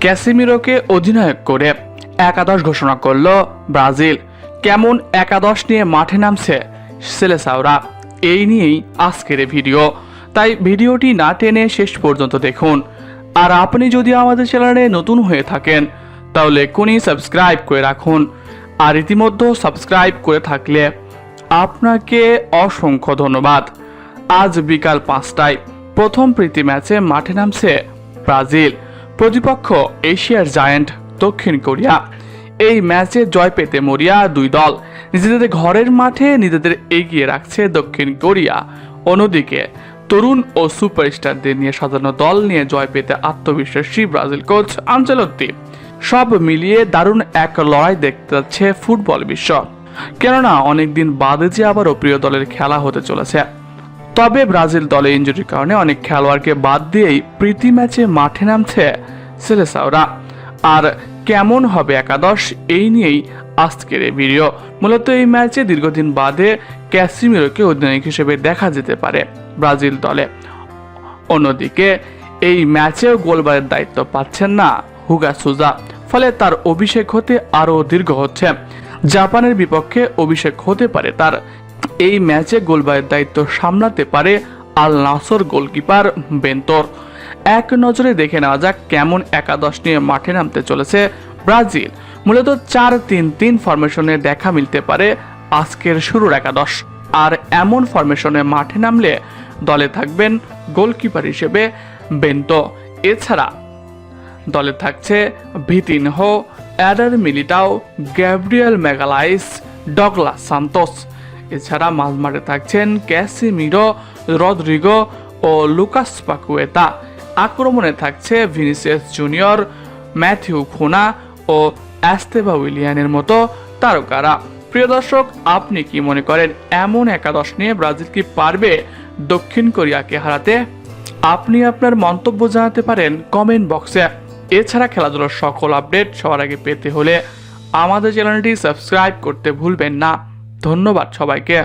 ক্যাসিমিরোকে অধিনায়ক করে একাদশ ঘোষণা করল ব্রাজিল। কেমন একাদশ নিয়ে মাঠে নামছে সেলেসাওরা? এই নিয়েই আজকের ভিডিও। তাই ভিডিওটি না টেনে শেষ পর্যন্ত দেখুন। আর আপনি যদি আমাদের চ্যানেলে নতুন হয়ে থাকেন, তাহলে এক্ষুনি সাবস্ক্রাইব করে রাখুন। আর ইতিমধ্যে সাবস্ক্রাইব করে থাকলে আপনাকে অসংখ্য ধন্যবাদ। আজ বিকাল পাঁচটায় প্রথম প্রীতি ম্যাচে মাঠে নামছে ব্রাজিল। প্রতিপক্ষ এশিয়ার জায়ান্ট দক্ষিণ কোরিয়া। এই ম্যাচে জয় পেতে মরিয়া দুই দল নিজেদের ঘরের মাঠে নিজেদের এগিয়ে রাখছে দক্ষিণ কোরিয়া। অন্যদিকে তরুণ ও সুপারস্টারদের নিয়ে সাজানো দল নিয়ে জয় পেতে আত্মবিশ্বাসী ব্রাজিল কোচ আঞ্চলত্তি। সব মিলিয়ে দারুণ এক লড়াই দেখতে যাচ্ছে ফুটবল বিশ্ব। কেননা অনেকদিন বাদে যে আবারও প্রিয় দলের খেলা হতে চলেছে। তবে ব্রাজিল দলে ইঞ্জুরির কারণে অনেক খেলোয়াড়কে বাদ দিয়েই প্রীতি ম্যাচে মাঠে নামছে সেলেসাওরা। আর কেমন হবে একাদশ, এই নিয়েই আজকের এই ভিডিও। মূলত এই ম্যাচে দীর্ঘদিন বাদে ক্যাসিমিরোকে অধিনায়ক হিসেবে দেখা যেতে পারে ব্রাজিল দলে। অন্যদিকে, এই ম্যাচেও গোলবারের দায়িত্ব পাচ্ছেন না হুগা সুজা, ফলে তার অভিষেক হতে আরও দীর্ঘ হচ্ছে। জাপানের বিপক্ষে অভিষেক হতে পারে তার। এই ম্যাচে গোলবারের দায়িত্ব সামলাতে পারে আল নাসর গোলকিপার বেন্তর এক নজরে দেখে নেওয়া যাক কেমন একাদশ নিয়ে মাঠে নামতে চলেছে ব্রাজিল। মূলত চার তিন তিন ফরমেশনে দেখা মিলতে পারে আজকের শুরুর একাদশ। আর এমন ফরমেশনে মাঠে নামলে দলে থাকবেন গোলকিপার হিসেবে বেন্টো। এছাড়া দলে থাকছে Vitinho, Eder Militao, Gabriel Magalhaes Douglas Santos. এছাড়া মাঝমাঠে থাকছেন ক্যাসিমিরো, রদ্রিগো ও লুকাস পাকুয়েতা আক্রমণে থাকছে ভিনিসিয়াস জুনিয়র, ম্যাথিউ খুনা ও অ্যাস্তেভা উইলিয়ানের মতো তারকারা। প্রিয় দর্শক, আপনি কি মনে করেন এমন একাদশ নিয়ে ব্রাজিল কি পারবে দক্ষিণ কোরিয়াকে হারাতে? আপনি আপনার মন্তব্য জানাতে পারেন কমেন্ট বক্সে। এছাড়া খেলাধুলার সকল আপডেট সবার আগে পেতে হলে আমাদের চ্যানেলটি সাবস্ক্রাইব করতে ভুলবেন না। ধন্যবাদ সবাইকে।